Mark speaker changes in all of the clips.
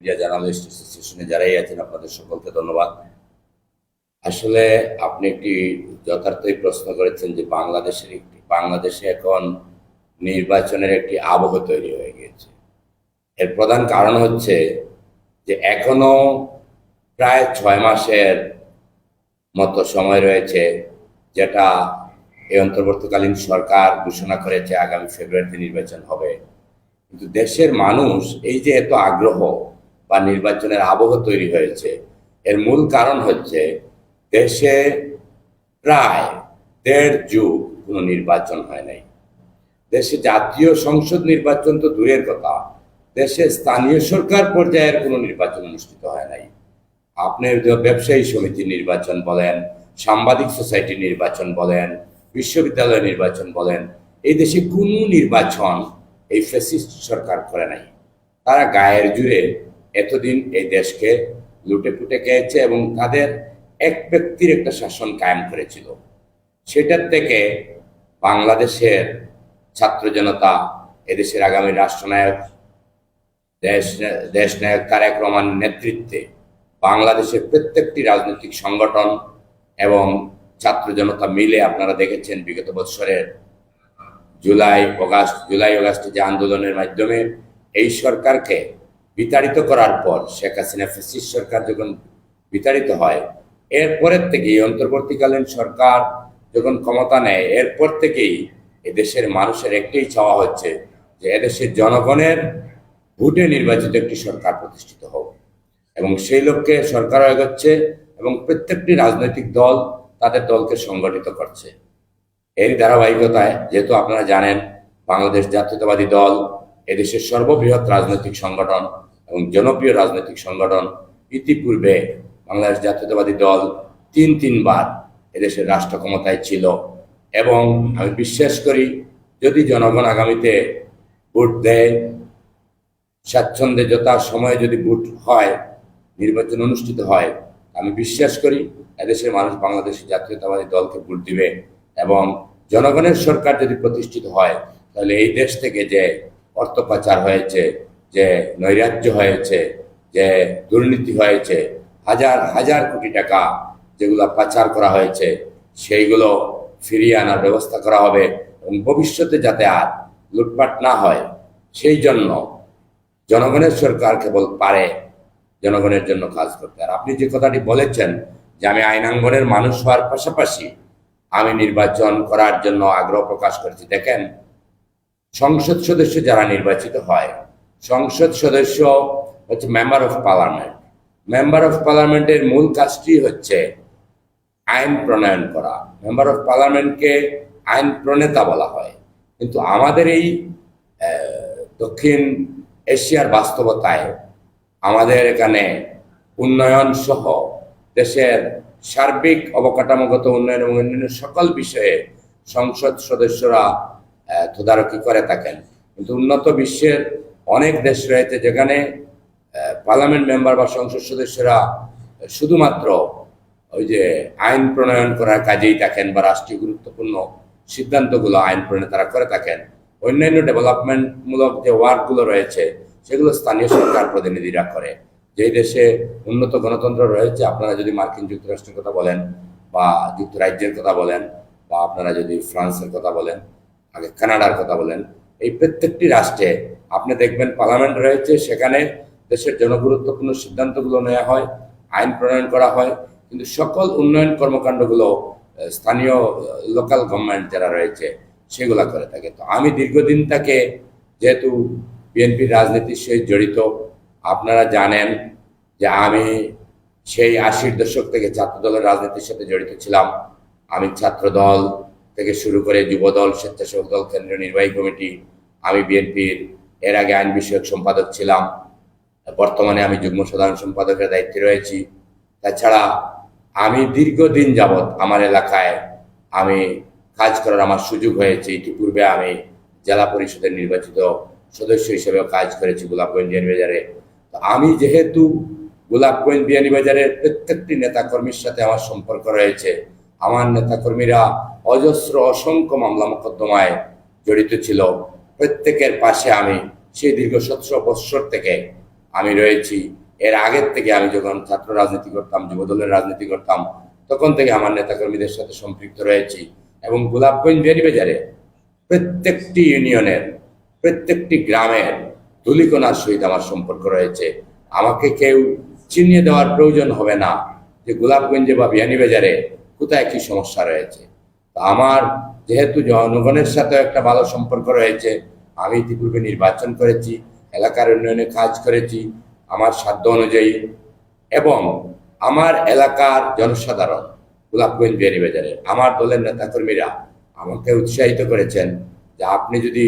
Speaker 1: Media journalist অ্যাসোসিয়েশনে যারাই আছেন, আপনাদের সকলকে ধন্যবাদ। আসলে আপনি একটি যথার্থই প্রশ্ন করেছেন যে বাংলাদেশের একটি, বাংলাদেশে এখন নির্বাচনের একটি আবহ তৈরি হয়ে গিয়েছে। এর প্রধান কারণ হচ্ছে যে এখনও প্রায় ছয় মাসের মতো সময় রয়েছে যেটা এই অন্তর্বর্তীকালীন সরকার ঘোষণা করেছে আগামী ফেব্রুয়ারিতে নির্বাচন হবে। কিন্তু দেশের মানুষ এই যে এত আগ্রহ বা নির্বাচনের আবহ তৈরি হয়েছে। এর মূল কারণ হচ্ছে দেশে প্রায় দেড় যুগ কোনো নির্বাচন হয় নাই। দেশে জাতীয় সংসদ নির্বাচন তো দূরের কথা। দেশে স্থানীয় সরকার পর্যায়ের কোনো নির্বাচন অনুষ্ঠিত হয় নাই। আপনি ব্যবসায়ী সমিতি নির্বাচন বলেন, সাংবাদিক সোসাইটি নির্বাচন বলেন, বিশ্ববিদ্যালয় নির্বাচন বলেন, এই দেশে কোনো নির্বাচন এই ফ্যাসিস্ট সরকার করে নাই। তারা গায়ের জুড়ে এতদিন এই দেশকে লুটে পুটে খেয়েছে এবং তাদের এক ব্যক্তির একটা শাসন কায়েম করেছিল। সেটার থেকে বাংলাদেশের ছাত্র জনতা, এদেশের আগামী রাষ্ট্রনায়ক, দেশ দেশ নায়ক তারেক রহমান নেতৃত্বে বাংলাদেশের প্রত্যেকটি রাজনৈতিক সংগঠন এবং ছাত্র জনতা মিলে আপনারা দেখেছেন বিগত বৎসরের জুলাই, অগাস্ট, জুলাই, অগাস্টে যে আন্দোলনের মাধ্যমে এই সরকারকে বিতাড়িত করার পর শেখ হাসিনা ফেসিস সরকার যখন বিতাড়িত হয়, এরপরের থেকে এই অন্তর্বর্তীকালীন সরকার যখন ক্ষমতা নেয়, এরপর থেকেই এদেশের মানুষের একটাই চাওয়া হচ্ছে যে এদেশের জনগণের ভোটে নির্বাচিত একটি সরকার প্রতিষ্ঠিত হোক। এবং সেই লক্ষ্যে সরকার এগোচ্ছে এবং প্রত্যেকটি রাজনৈতিক দল তাদের দলকে সংগঠিত করছে। এর ধারাবাহিকতায়, যেহেতু আপনারা জানেন, বাংলাদেশ জাতীয়তাবাদী দল এদেশের সর্ববৃহৎ রাজনৈতিক সংগঠন। এবং জনপ্রিয় রাজনৈতিক সংগঠন ইতিপূর্বে বাংলাদেশ জাতীয়তাবাদী দল তিন তিনবার এদেশের রাষ্ট্র ক্ষমতায় ছিল। এবং আমি বিশ্বাস করি, যদি জনগণ আগামীতে ভোট দেয়, স্বাচ্ছন্দ্যে যথা সময়ে যদি ভোট হয়, নির্বাচন অনুষ্ঠিত হয় আমি বিশ্বাস করি এদেশের মানুষ বাংলাদেশ জাতীয়তাবাদী দলকে ভোট দিবে এবং জনগণের সরকার যদি প্রতিষ্ঠিত হয়, তাহলে এই দেশ থেকে যে অর্থ পাচার হয়েছে যে নৈরাজ্য হয়েছে, যে দুর্নীতি হয়েছে, হাজার হাজার কোটি টাকা যেগুলো পাচার করা হয়েছে, সেইগুলো ফিরিয়ে আনার ব্যবস্থা করা হবে এবং ভবিষ্যতে যাতে আর লুটপাট না হয়, সেই জন্য জনগণের সরকার কেবল পারে জনগণের জন্য কাজ করতে। আর আপনি যে কথাটি বলেছেন যে আমি আইনাঙ্গনের মানুষ হওয়ার পাশাপাশি আমি নির্বাচন করার জন্য আগ্রহ প্রকাশ করেছি, দেখেন সংসদ সদস্য যারা নির্বাচিত হয় সংসদ সদস্য হচ্ছে member of parliament member of পার্লামেন্টের মূল কাজটি হচ্ছে আইন প্রণয়ন করা। মেম্বার অফ পার্লামেন্টকে আইন প্রণেতা বলা হয়। কিন্তু আমাদের এই দক্ষিণ এশিয়ার বাস্তবতায় আমাদের এখানে উন্নয়ন সহ দেশের সার্বিক অবকাঠামোগত উন্নয়ন এবং অন্যান্য সকল বিষয়ে সংসদ সদস্যরা তদারকি করে থাকেন। কিন্তু উন্নত বিশ্বের অনেক দেশ রয়েছে যেখানে পার্লামেন্ট মেম্বার বা সংসদ সদস্যরা শুধুমাত্র ওই যে আইন প্রণয়ন করার কাজেই থাকেন বা রাষ্ট্রীয় গুরুত্বপূর্ণ সিদ্ধান্তগুলো আইন প্রণয়ন তারা করে থাকেন। অন্যান্য ডেভেলপমেন্টমূলক যে ওয়ার্কগুলো রয়েছে, সেগুলো স্থানীয় সরকার প্রতিনিধিরা করে। যেই দেশে উন্নত গণতন্ত্র রয়েছে, আপনারা যদি মার্কিন যুক্তরাষ্ট্রের কথা বলেন বা যুক্তরাজ্যের কথা বলেন বা আপনারা যদি ফ্রান্সের কথা বলেন, আগে কানাডার কথা বলেন, এই প্রত্যেকটি রাষ্ট্রে আপনি দেখবেন পার্লামেন্ট রয়েছে, সেখানে দেশের জনগুরুত্বপূর্ণ সিদ্ধান্তগুলো নেওয়া হয়, আইন প্রণয়ন করা হয়, কিন্তু সকল উন্নয়ন কর্মকাণ্ডগুলো স্থানীয় লোকাল গভর্নমেন্ট যারা রয়েছে, সেগুলা করে থাকে। তো আমি দীর্ঘদিন তাকে, যেহেতু বিএনপির রাজনীতির সহিত জড়িত, আপনারা জানেন যে আমি সেই আশির দশক থেকে ছাত্র দলের রাজনীতির সাথে জড়িত ছিলাম। আমি ছাত্র দল থেকে শুরু করে যুব দল স্বেচ্ছাসেবক দল, কেন্দ্রীয় নির্বাহী কমিটি, আমি বিএনপির এর আগে আইন বিষয়ক সম্পাদক ছিলাম। বর্তমানে আমি যুগ্ম সাধারণ সম্পাদকের দায়িত্বে রয়েছি। তাছাড়া আমি দীর্ঘদিন যাবৎ আমার এলাকায় আমি কাজ করার আমার সুযোগ হয়েছে। ইতিপূর্বে আমি জেলা পরিষদের নির্বাচিত সদস্য হিসেবেও কাজ করেছি গোলাপগঞ্জ বিয়ানীবাজারে তো আমি যেহেতু গোলাপগঞ্জ বিয়ানীবাজারের প্রত্যেকটি নেতাকর্মীর সাথে আমার সম্পর্ক রয়েছে, আমার নেতাকর্মীরা অজস্র অসংখ্য মামলা মোকদ্দমায় জড়িত ছিল। প্রত্যেকের পাশে আমি, সেই দীর্ঘ সতেরো বৎসর থেকে আমি রয়েছি। এর আগের থেকে আমি যখন ছাত্র রাজনীতি করতাম, যুবদলের রাজনীতি করতাম, তখন থেকে আমার নেতাকর্মীদের সাথে সম্পৃক্ত রয়েছি এবং গোলাপগঞ্জ বেরিবাজারে প্রত্যেকটি ইউনিয়নের, প্রত্যেকটি গ্রামের ধুলিকোনার সহিত আমার সম্পর্ক রয়েছে। আমাকে কেউ চিনিয়ে দেওয়ার প্রয়োজন হবে না যে গোলাপগঞ্জে বা বিয়ানীবাজারে কোথায় কি সমস্যা রয়েছে। আমার যেহেতু জনগণের সাথে একটা ভালো সম্পর্ক রয়েছে, আমি ইতিপূর্বে নির্বাচন করেছি, এলাকার উন্নয়নে কাজ করেছি আমার সাধ্য অনুযায়ী এবং আমার এলাকার জনসাধারণ গোলাপগঞ্জ বিয়ানীবাজারে আমার দলের নেতাকর্মীরা আমাকে উৎসাহিত করেছেন যে আপনি যদি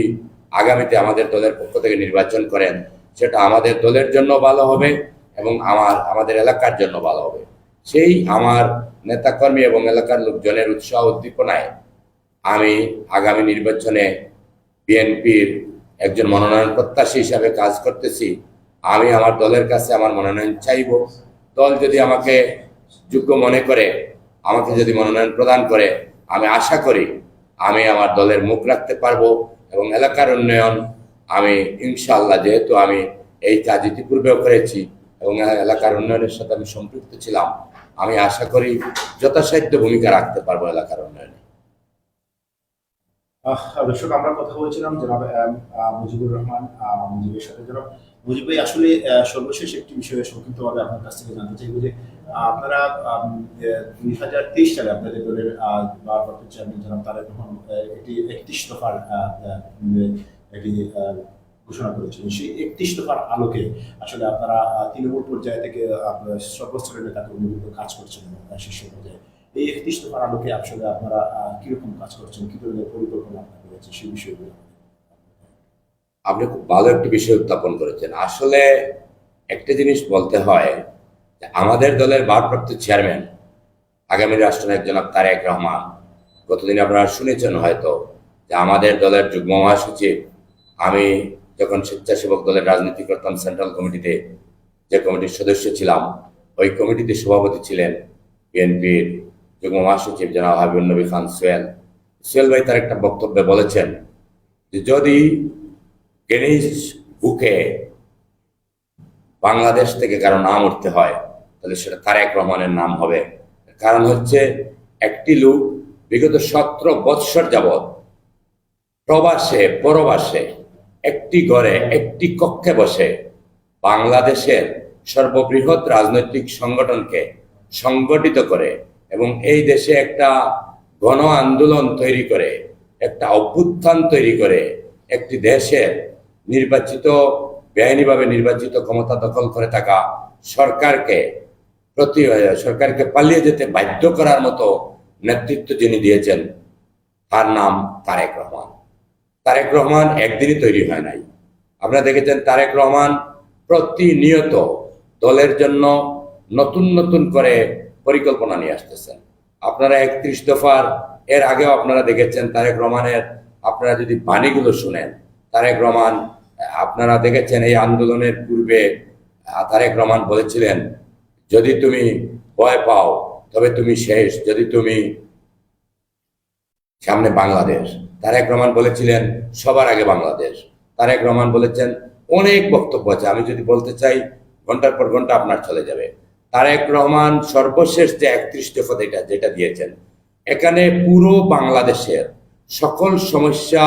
Speaker 1: আগামীতে আমাদের দলের পক্ষ থেকে নির্বাচন করেন, সেটা আমাদের দলের জন্য ভালো হবে এবং আমার, আমাদের এলাকার জন্য ভালো হবে। সেই আমার নেতাকর্মী এবং এলাকার লোকজনের উৎসাহ উদ্দীপনায় আমি আগামী নির্বাচনে বিএনপির একজন মনোনয়ন প্রত্যাশী হিসাবে কাজ করতেছি। আমি আমার দলের কাছে আমার মনোনয়ন চাইব। দল যদি আমাকে যোগ্য মনে করে, আমাকে যদি মনোনয়ন প্রদান করে, আমি আশা করি আমি আমার দলের মুখ রাখতে পারব এবং এলাকার উন্নয়ন আমি ইনশাল্লাহ যেহেতু আমি এই কাজ ইতিপূর্বেও করেছি এবং এলাকার উন্নয়নের সাথে আমি সম্পৃক্ত ছিলাম। আমি আশা করি যথাসাধ্য ভূমিকা রাখতে পারব এলাকার উন্নয়নে।
Speaker 2: দর্শক আমরা কথা বলছিলাম জনাব মুজিবুর রহমান মুজিবের সাথে। জনাব মুজিব ভাই আসলে সর্বশেষ একটি বিষয়ে সংক্ষিপ্তভাবে আপনার কাছ থেকে জানতে চাইব যে আপনারা দুই হাজার তেইশ সালে আপনাদের দলের ভারপ্রাপ্ত চেয়ারম্যান জনাব রহমান আহ, একটি একত্রিশ দফার একটি ঘোষণা করেছিলেন সেই একত্রিশ দফার আলোকে আসলে আপনারা তৃণমূল পর্যায়ে থেকে আপনার সর্বস্তরের নেতা কর্মীগুলো কাজ করছেন শীর্ষ পর্যায়ে। এই একত্রিশ দফার আলোকে আসলে আপনারা কীরকম কাজ করছেন? কি ধরনের পরিকল্পনা আপনার রয়েছে সেই বিষয়গুলো?
Speaker 1: আপনি খুব ভালো একটি বিষয় উত্থাপন করেছেন। আসলে একটা জিনিস বলতে হয় আমাদের দলের ভারপ্রাপ্ত চেয়ারম্যান, আগামী রাষ্ট্রনায়ক জনাব তারেক রহমান, গতদিন আপনারা শুনেছেন হয়তো যে আমাদের দলের যুগ্ম মহাসচিব, আমি যখন স্বেচ্ছাসেবক দলের রাজনীতি করতাম সেন্ট্রাল কমিটিতে যে কমিটির সদস্য ছিলাম, ওই কমিটিতে সভাপতি ছিলেন বিএনপির যুগ্ম মহাসচিব জনাব হাবিবুল নবী খান সোয়েল সোয়েল ভাই তার একটা বক্তব্যে বলেছেন যে, যদি গিনিস বুকে বাংলাদেশ থেকে কারও নাম উঠতে হয়, তাহলে সেটা তারেক রহমানের নাম হবে। কারণ হচ্ছে একটি লোক বিগত সতেরো বৎসর যাবৎ প্রবাসে, পরবাসে একটি ঘরে একটি কক্ষে বসে বাংলাদেশের সর্ববৃহৎ রাজনৈতিক সংগঠনকে সংগঠিত করে এবং এই দেশে একটা গণ আন্দোলন তৈরি করে, একটা অভ্যুত্থান তৈরি করে, একটি দেশের নির্বাচিত, বেআইনিভাবে নির্বাচিত ক্ষমতা দখল করে থাকা সরকারকে প্রতি, সরকারকে পালিয়ে যেতে বাধ্য করার মতো নেতৃত্ব যিনি দিয়েছেন, তার নাম তারেক রহমান। তারেক রহমান একদিনই তৈরি হয় নাই। আপনারা দেখেছেন তারেক রহমান প্রতিনিয়ত দলের জন্য নতুন নতুন করে পরিকল্পনা নিয়ে আসতেছেন। আপনারা একত্রিশ দফার, এর আগেও আপনারা দেখেছেন তারেক রহমানের, আপনারা যদি বাণীগুলো শুনেন, তারেক রহমান, আপনারা দেখেছেন এই আন্দোলনের পূর্বে তারেক রহমান বলেছিলেন, যদি তুমি ভয় পাও, তবে তুমি শেষ। যদি তুমি সামনে বাংলাদেশ। তারেক রহমান বলেছিলেন, সবার আগে বাংলাদেশ। তারেক রহমান বলেছেন, অনেক বক্তব্য আছে, আমি যদি বলতে চাই, ঘণ্টার পর ঘণ্টা আপনার চলে যাবে। তারেক রহমান সর্বশেষ যে একত্রিশ দফা যেটা যেটা দিয়েছেন, এখানে পুরো বাংলাদেশের সকল সমস্যা,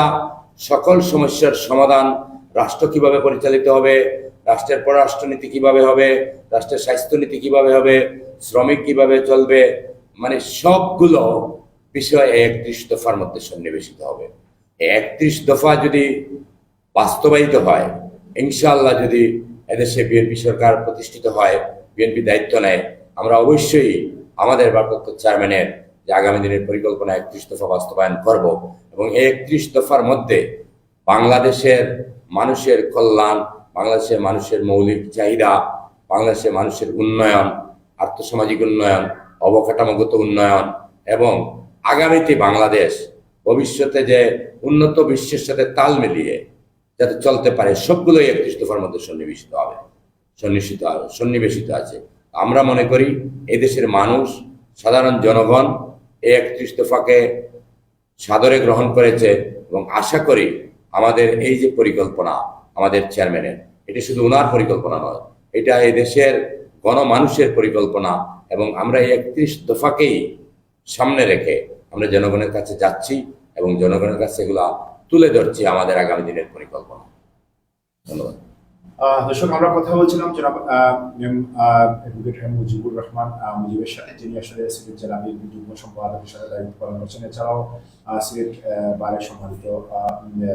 Speaker 1: সকল সমস্যার সমাধান রাষ্ট্র কীভাবে পরিচালিত হবে, রাষ্ট্রের পররাষ্ট্রনীতি কীভাবে হবে, রাষ্ট্রের স্বাস্থ্যনীতি কীভাবে হবে, শ্রমিক কীভাবে চলবে মানে সবগুলো বিষয় একত্রিশ দফার মধ্যে সন্নিবেশিত হবে। একত্রিশ দফা যদি বাস্তবায়িত হয়, ইনশাআল্লাহ যদি এদেশে বিএনপি সরকার প্রতিষ্ঠিত হয়, বিএনপি দায়িত্ব নেয়, আমরা অবশ্যই আমাদের ভারপ্রাপ্ত চেয়ারম্যানের যে আগামী দিনের পরিকল্পনা একত্রিশ দফা বাস্তবায়ন করব এবং এই একত্রিশ দফার মধ্যে বাংলাদেশের মানুষের কল্যাণ, বাংলাদেশের মানুষের মৌলিক চাহিদা, বাংলাদেশের মানুষের উন্নয়ন, আর্থসামাজিক উন্নয়ন, অবকাঠামোগত উন্নয়ন এবং আগামীতে বাংলাদেশ ভবিষ্যতে যে উন্নত বিশ্বের সাথে তাল মিলিয়ে যাতে চলতে পারে, সবগুলোই একত্রিশ দফার মধ্যে সন্নিবেশিত হবে, সন্নিবেশিত সন্নিবেশিত আছে। আমরা মনে করি এদেশের মানুষ, সাধারণ জনগণ এই একত্রিশ দফাকে সাদরে গ্রহণ করেছে এবং আশা করি আমাদের এই যে পরিকল্পনা আমাদের চেয়ারম্যানের, এটি শুধু ওনার পরিকল্পনা নয়, এটা এই দেশের গণমানুষের পরিকল্পনা এবং আমরা এই একত্রিশ দফাকেই সামনে রেখে আমরা জনগণের কাছে যাচ্ছি এবং জনগণের কাছে এগুলা তুলে ধরছি আমাদের আগামী দিনের পরিকল্পনা। ধন্যবাদ।
Speaker 2: দর্শক, আমরা কথা বলছিলাম জনাব মুজিবুর রহমান মুজিবের সাথে, যিনি আসলে সিলেট জেলা বিএনপি যুগ্ম সম্পাদক হিসাবে দায়িত্ব পালন করছেন। এছাড়াও সিলেট বারের সম্মানিত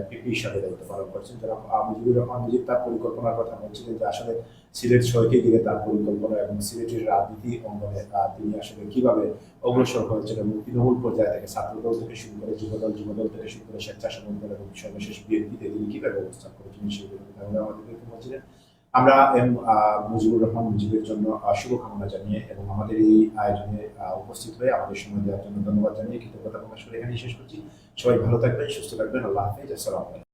Speaker 2: পিপি হিসাবে দায়িত্ব পালন করছেন। জনাব মুজিবুর রহমান মুজিব তার পরিকল্পনার কথা বলছিলেন যে আসলে সিলেট শহরকে ঘিরে তার পরিকল্পনা এবং সিলেটের রাজনীতি অঙ্গনে তিনি আসলে কীভাবে অগ্রসর হয়েছেন এবং তৃণমূল পর্যায়ে থেকে ছাত্রদল থেকে শুরু করে যুবদল যুবদল থেকে শুরু করে স্বেচ্ছাসেবক দল এবং সর্বশেষ বিএনপিতে তিনি কীভাবে অবস্থান করেছেন সেগুলো আমাদেরকে বলছিলেন আমরা এম মুজিবুর রহমান মুজিবের জন্য শুভকামনা জানিয়ে এবং আমাদের এই আয়োজনে উপস্থিত হয়ে আমাদের সময় দেওয়ার জন্য ধন্যবাদ জানিয়ে কৃতজ্ঞতা প্রকাশ করে এখানেই শেষ করছি। সবাই ভালো থাকবেন, সুস্থ থাকবেন, আল্লাহ হাফিজ, আসসালামু